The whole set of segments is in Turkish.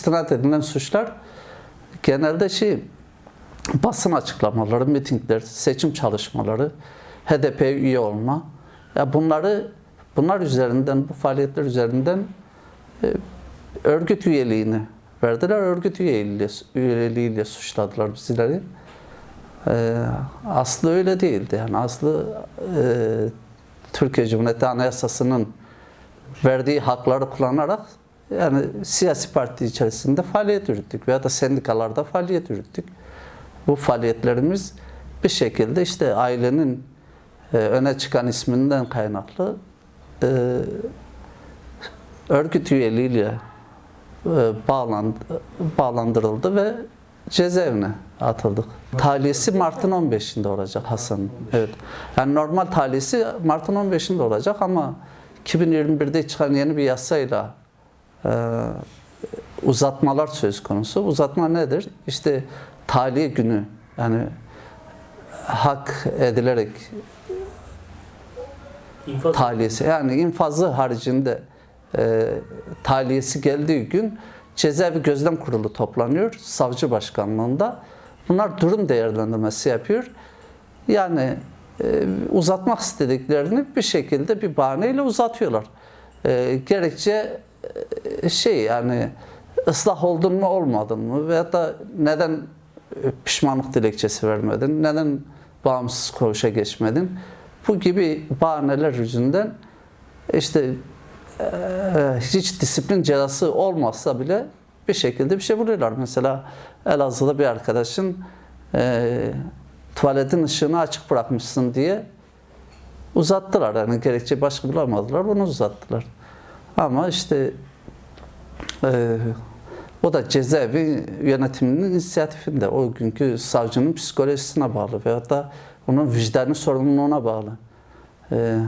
istinad edilen suçlar genelde şey basın açıklamaları, mitingler, seçim çalışmaları, HDP üye olma. Ya bunları bunlar üzerinden, bu faaliyetler üzerinden e, örgüt üyeliğini verdiler. Örgüt üyeliğiyle, üyeliğiyle suçladılar bizleri. E, aslı öyle değildi. Yani aslı e, Türkiye Cumhuriyeti Anayasası'nın verdiği hakları kullanarak yani siyasi parti içerisinde faaliyet yürüttük veya da sendikalarda faaliyet yürüttük. Bu faaliyetlerimiz bir şekilde işte ailenin e, öne çıkan isminden kaynaklı e, örgüt üyeliğiyle e, bağlandı, bağlandırıldı ve cezaevine atıldık. Taliyesi Mart'ın 15'inde olacak Hasan'ın. Evet. Yani normal taliyesi Mart'ın 15'inde olacak ama 2021'de çıkan yeni bir yasayla uzatmalar söz konusu. Uzatma nedir? İşte taliye günü yani hak edilerek İnfaz taliyesi yani infazı haricinde e, taliyesi geldiği gün cezaevi gözlem kurulu toplanıyor savcı başkanlığında. Bunlar durum değerlendirmesi yapıyor. Yani e, uzatmak istediklerini bir şekilde bir bahaneyle uzatıyorlar. E, gerekçe şey yani ıslah oldun mu olmadın mı veyahut da neden e, pişmanlık dilekçesi vermedin, neden bağımsız koğuşa geçmedin? Bu gibi bahaneler yüzünden işte e, hiç disiplin cezası olmazsa bile bir şekilde bir şey buluyorlar. Mesela Elazığ'da bir arkadaşın e, tuvaletin ışığını açık bırakmışsın diye uzattılar. Yani gerekçe başka bulamadılar, onu uzattılar. Ama işte e, o da cezaevi yönetiminin inisiyatifinde. O günkü savcının psikolojisine bağlı veyahut da onun vicdanı sorumluluğuna bağlı. E,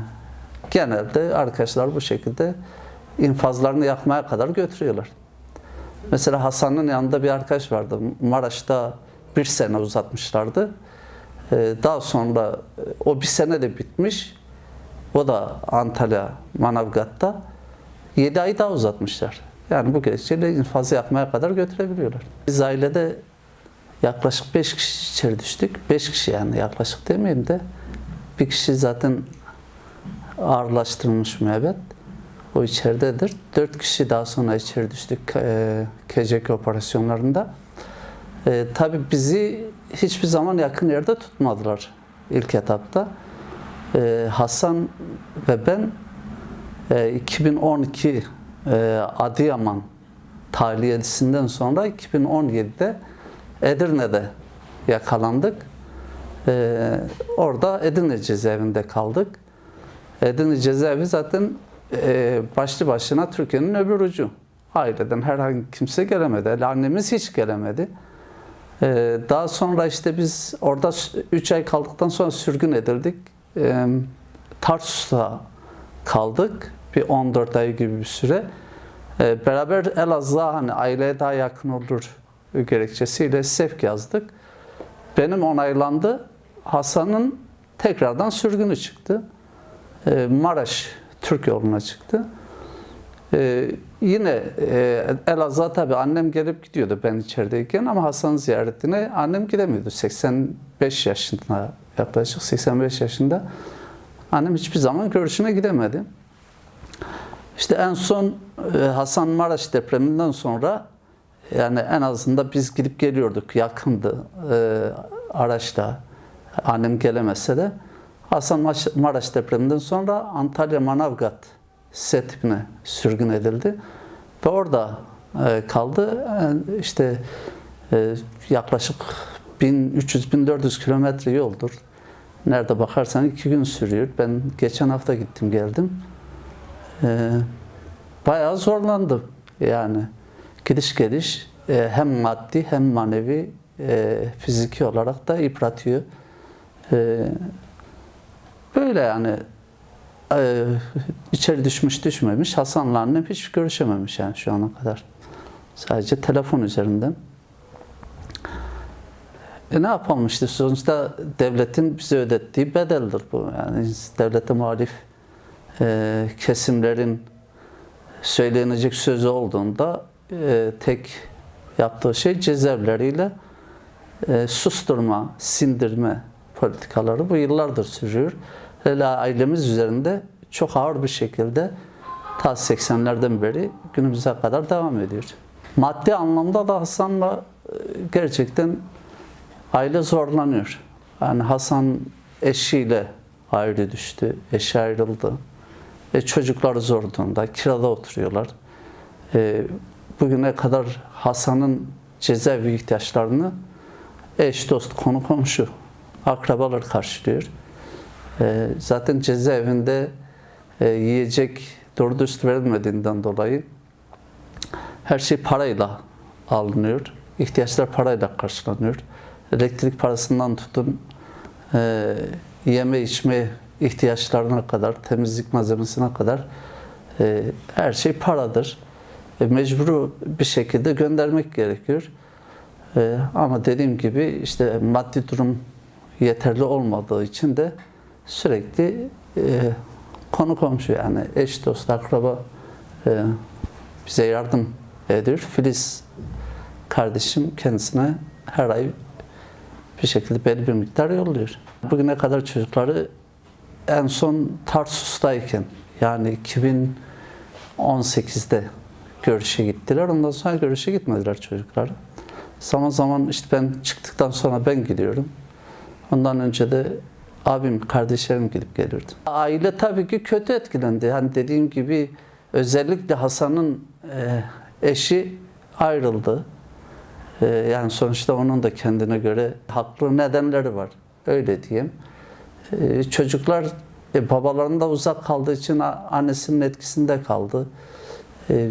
genelde arkadaşlar bu şekilde infazlarını yakmaya kadar götürüyorlar. Mesela Hasan'ın yanında bir arkadaş vardı. Maraş'ta bir sene uzatmışlardı. Ee, Daha sonra e, o bir sene de bitmiş. O da Antalya, Manavgat'ta. 7 ay daha uzatmışlar. Yani bu gerekçeyle infazı yapmaya kadar götürebiliyorlar. Biz ailede yaklaşık 5 kişi içeri düştük. 5 kişi yani yaklaşık demeyeyim de bir kişi zaten ağırlaştırılmış müebbet. O içeridedir. 4 kişi daha sonra içeri düştük e, KCK operasyonlarında. E, tabii bizi hiçbir zaman yakın yerde tutmadılar ilk etapta. E, Hasan ve ben 2012 e, Adıyaman tahliyesinden sonra 2017'de Edirne'de yakalandık. E, orada Edirne cezaevinde kaldık. Edirne cezaevi zaten e, başlı başına Türkiye'nin öbür ucu. Aileden herhangi kimse gelemedi. Hele annemiz hiç gelemedi. Ee, Daha sonra işte biz orada 3 ay kaldıktan sonra sürgün edildik. Ee, Tarsus'ta kaldık. Bir 14 ay gibi bir süre. Ee, Beraber Elazığ'a hani aileye daha yakın olur gerekçesiyle sevk yazdık. Benim onaylandı. Hasan'ın tekrardan sürgünü çıktı. Ee, Maraş Türk yoluna çıktı. Ee, yine e, Elazığ'a tabii annem gelip gidiyordu ben içerideyken ama Hasan'ın ziyaretine annem gidemiyordu. 85 yaşında yaklaşık 85 yaşında. Annem hiçbir zaman görüşüne gidemedi. İşte en son e, Hasan Maraş depreminden sonra yani en azından biz gidip geliyorduk yakındı e, araçla. Annem gelemese de Hasan Maraş depreminden sonra Antalya Manavgat setipine sürgün edildi ve orada e, kaldı. E, işte e, yaklaşık 1300-1400 kilometre yoldur. Nerede bakarsan iki gün sürüyor. Ben geçen hafta gittim geldim. E, bayağı zorlandım yani. Gidiş geliş e, hem maddi hem manevi e, fiziki olarak da yıpratıyor. E, böyle yani e, içeri düşmüş düşmemiş. Hasan'la annem hiç görüşememiş yani şu ana kadar. Sadece telefon üzerinden. E ne yapalım işte sonuçta devletin bize ödettiği bedeldir bu. Yani devlete muhalif e, kesimlerin söylenecek sözü olduğunda e, tek yaptığı şey cezaevleriyle e, susturma, sindirme politikaları bu yıllardır sürüyor. Hele ailemiz üzerinde çok ağır bir şekilde ta 80'lerden beri günümüze kadar devam ediyor. Maddi anlamda da Hasan'la e, gerçekten aile zorlanıyor. Yani Hasan eşiyle ayrı düştü, eşi ayrıldı. E, çocuklar zor durumda, kirada oturuyorlar. E, bugüne kadar Hasan'ın cezaevi ihtiyaçlarını eş, dost, konu komşu, akrabalar karşılıyor. E, zaten cezaevinde e, yiyecek doğru dürüst verilmediğinden dolayı her şey parayla alınıyor. İhtiyaçlar parayla karşılanıyor. Elektrik parasından tutun e, yeme içme ihtiyaçlarına kadar, temizlik malzemesine kadar e, her şey paradır. E, mecburu bir şekilde göndermek gerekiyor. E, ama dediğim gibi işte maddi durum yeterli olmadığı için de sürekli e, konu komşu yani eş dost akraba e, bize yardım ediyor. Filiz kardeşim kendisine her ay bir şekilde belli bir miktar yolluyor. Bugüne kadar çocukları en son Tarsus'tayken yani 2018'de görüşe gittiler. Ondan sonra görüşe gitmediler çocuklar. Zaman zaman işte ben çıktıktan sonra ben gidiyorum. Ondan önce de abim, kardeşlerim gidip gelirdi. Aile tabii ki kötü etkilendi. Hani dediğim gibi özellikle Hasan'ın e, eşi ayrıldı. E, yani sonuçta onun da kendine göre haklı nedenleri var. Öyle diyeyim. E, çocuklar e, babalarında uzak kaldığı için annesinin etkisinde kaldı. E,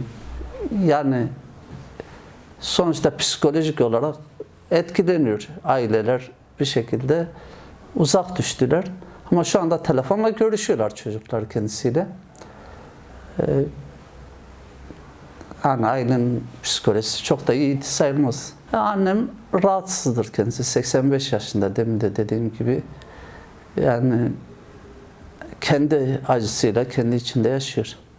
yani sonuçta psikolojik olarak etkileniyor aileler bir şekilde uzak düştüler. Ama şu anda telefonla görüşüyorlar çocuklar kendisiyle. Ee, yani ailenin psikolojisi çok da iyi sayılmaz. Annem rahatsızdır kendisi. 85 yaşında demin de dediğim gibi. Yani kendi acısıyla kendi içinde yaşıyor.